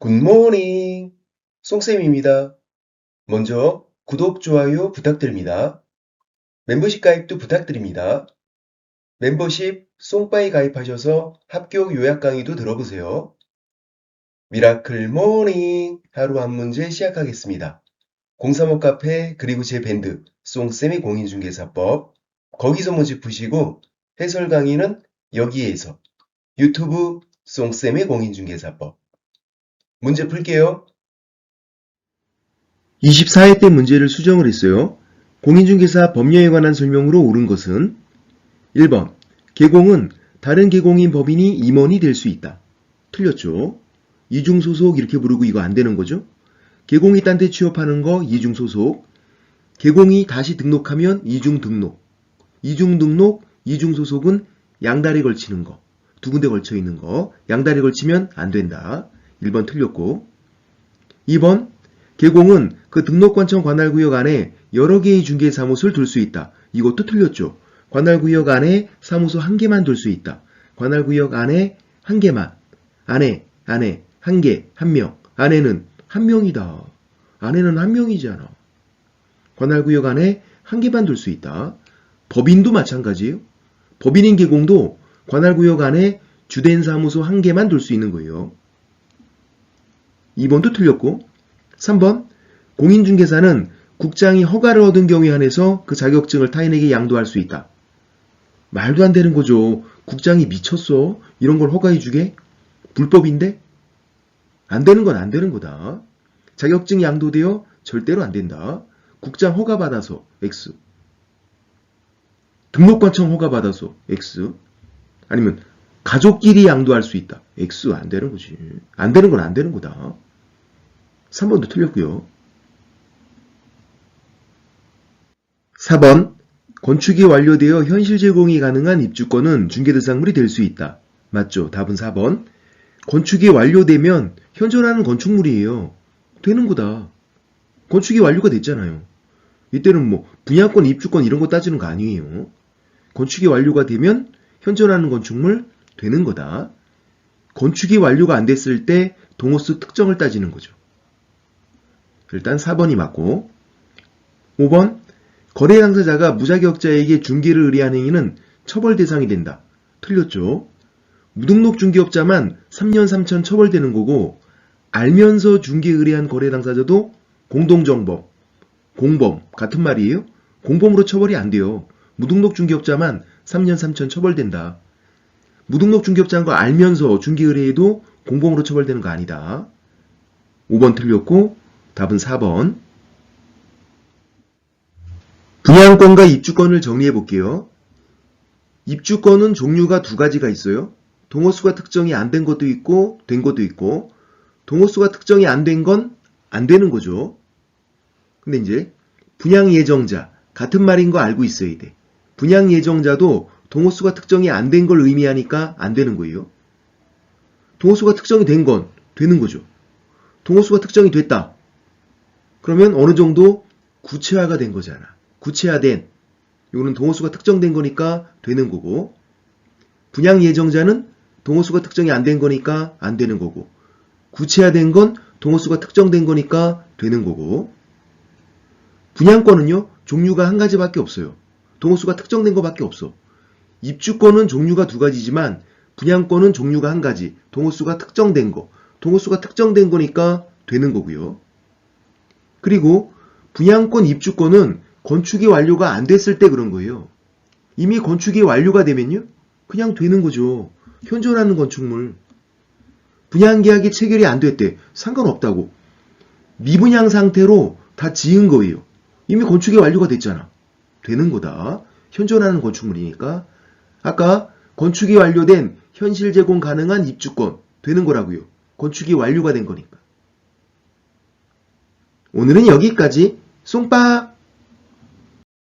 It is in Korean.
굿모닝! 송쌤입니다. 먼저 구독, 좋아요 부탁드립니다. 멤버십 가입도 부탁드립니다. 멤버십 송빠이 가입하셔서 합격 요약 강의도 들어보세요. 미라클 모닝! 하루 한 문제 시작하겠습니다. 035 카페 그리고 제 밴드 송쌤의 공인중개사법 거기서 문제 푸시고 해설 강의는 여기에서 유튜브 송쌤의 공인중개사법 문제 풀게요. 24회 때 문제를 수정을 했어요. 공인중개사 법령에 관한 설명으로 옳은 것은 1번 개공은 다른 개공인 법인이 임원이 될 수 있다. 틀렸죠. 이중소속 이렇게 부르고 이거 안 되는 거죠. 개공이 딴 데 취업하는 거 이중소속 개공이 다시 등록하면 이중등록 이중등록, 이중소속은 양다리 걸치는 거 두 군데 걸쳐 있는 거 양다리 걸치면 안 된다. 1번 틀렸고 2번 개공은 그 등록관청 관할구역 안에 여러 개의 중개사무소를 둘 수 있다. 이것도 틀렸죠. 관할구역 안에 사무소 한 개만 둘 수 있다. 관할구역 안에 한 개만. 안에, 안에, 한 개, 한 명. 안에는 한 명이다. 안에는 한 명이잖아. 관할구역 안에 한 개만 둘 수 있다. 법인도 마찬가지예요. 법인인 개공도 관할구역 안에 주된 사무소 한 개만 둘 수 있는 거예요. 2번도 틀렸고 3번 공인중개사는 국장이 허가를 얻은 경우에 한해서 그 자격증을 타인에게 양도할 수 있다. 말도 안 되는 거죠. 국장이 미쳤어. 이런 걸 허가해 주게? 불법인데? 안 되는 건 안 되는 거다. 자격증 양도되어 절대로 안 된다. 국장 허가 받아서 X. 등록관청 허가 받아서 X. 아니면 가족끼리 양도할 수 있다. X 안 되는 거지. 안 되는 건 안 되는 거다. 3번도 틀렸고요. 4번 건축이 완료되어 현실 제공이 가능한 입주권은 중개대상물이 될 수 있다. 맞죠? 답은 4번. 건축이 완료되면 현존하는 건축물이에요. 되는 거다. 건축이 완료가 됐잖아요. 이때는 뭐 분양권, 입주권 이런 거 따지는 거 아니에요. 건축이 완료가 되면 현존하는 건축물 되는 거다. 건축이 완료가 안 됐을 때 동호수 특정을 따지는 거죠. 일단 4번이 맞고 5번 거래 당사자가 무자격자에게 중개를 의뢰한 행위는 처벌 대상이 된다. 틀렸죠. 무등록 중개업자만 3년 3천 처벌되는 거고 알면서 중개 의뢰한 거래 당사자도 공동정범, 공범 같은 말이에요. 공범으로 처벌이 안 돼요. 무등록 중개업자만 3년 3천 처벌된다. 무등록 중개업자인 거 알면서 중개 의뢰해도 공범으로 처벌되는 거 아니다. 5번 틀렸고 답은 4번. 분양권과 입주권을 정리해 볼게요. 입주권은 종류가 두 가지가 있어요. 동호수가 특정이 안 된 것도 있고 된 것도 있고 동호수가 특정이 안 된 건 안 되는 거죠. 근데 이제 분양 예정자 같은 말인 거 알고 있어야 돼. 분양 예정자도 동호수가 특정이 안 된 걸 의미하니까 안 되는 거예요. 동호수가 특정이 된 건 되는 거죠. 동호수가 특정이 됐다. 그러면 어느 정도 구체화가 된 거잖아. 구체화된 이거는 동호수가 특정된 거니까 되는 거고 분양 예정자는 동호수가 특정이 안 된 거니까 안 되는 거고 구체화된 건 동호수가 특정된 거니까 되는 거고 분양권은요 종류가 한 가지밖에 없어요. 동호수가 특정된 거밖에 없어. 입주권은 종류가 두 가지지만 분양권은 종류가 한 가지. 동호수가 특정된 거. 동호수가 특정된 거니까 되는 거고요. 그리고 분양권 입주권은 건축이 완료가 안 됐을 때 그런 거예요. 이미 건축이 완료가 되면요. 그냥 되는 거죠. 현존하는 건축물. 분양계약이 체결이 안 됐대. 상관없다고. 미분양 상태로 다 지은 거예요. 이미 건축이 완료가 됐잖아. 되는 거다. 현존하는 건축물이니까. 아까 건축이 완료된 현실 제공 가능한 입주권 되는 거라고요. 건축이 완료가 된 거니까. 오늘은 여기까지. 쏨빠